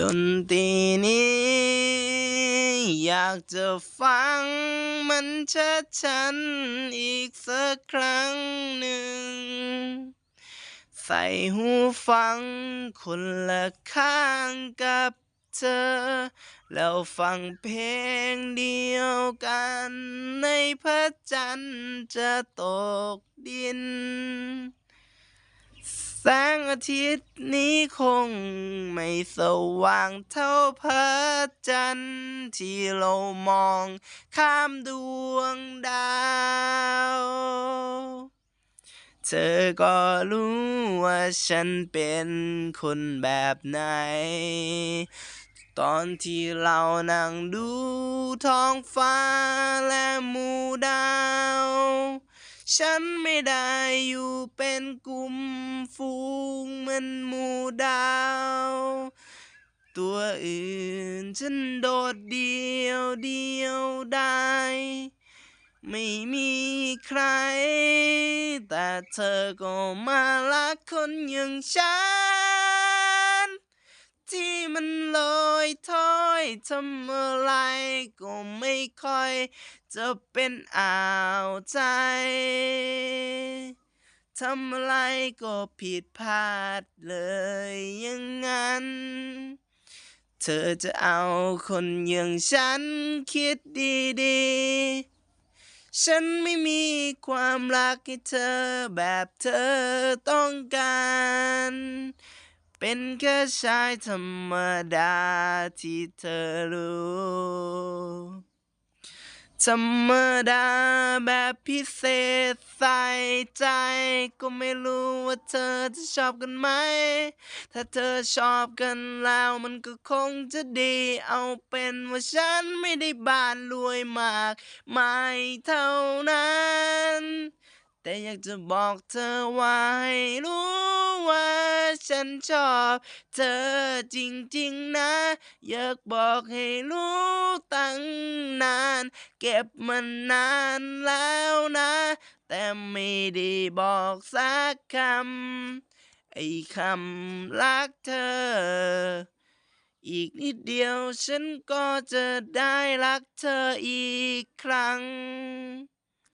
ดนตรีนี้ อยากจะฟังมันชัดชันอีกสักครั้งหนึ่ง ใส่หูฟังคนละข้างกับเธอ แล้วฟังเพลงเดียวกัน ในพระจันทร์จะตกดิน แสงอาทิตย์นี้คงไม่สว่างเท่าพระจันทร์ที่เรามองข้ามดวงดาว เธอก็รู้ว่าฉันเป็นคนแบบไหน ตอนที่เรานั่งดูท้องฟ้าและหมู่ดาว ฉันไม่ได้อยู่เป็นกลุ่มฝูงเหมือนหมู่ดาว ตัวอื่นฉันโดดเดียวเดียวได้ ไม่มีใคร แต่เธอก็มารักคนอย่างฉัน ที่มันลอยถ้อยทำอะไรก็ม ค่อยจะเป็นอ่าวใจทำอะไรก็ผิดพลาดเลยอย่างนั้น เธอจะเอาคนอย่างฉันคิดดีๆ ฉันไม่มีความรักให้เธอแบบเธอต้องการ เป็นแค่ชายธรรมดาที่เธอรู้ ธรรมดาแบบพิเศษใส่ใจ ก็ไม่รู้ว่าเธอจะชอบกันไหม ถ้าเธอชอบกันแล้วมันก็คงจะดี เอาเป็นว่าฉันไม่ได้บ้านรวยมากไมายเท่านั้น แต่อยากจะบอกเธอว่าให้รู้ว่าฉันชอบ เธอจริงๆนะ อยากบอกให้รู้ เก็บมันนานแล้วนะ แต่ไม่ได้บอกสักคำ ไอ้คำรักเธอ อีกนิดเดียวฉันก็จะได้รักเธออีกครั้ง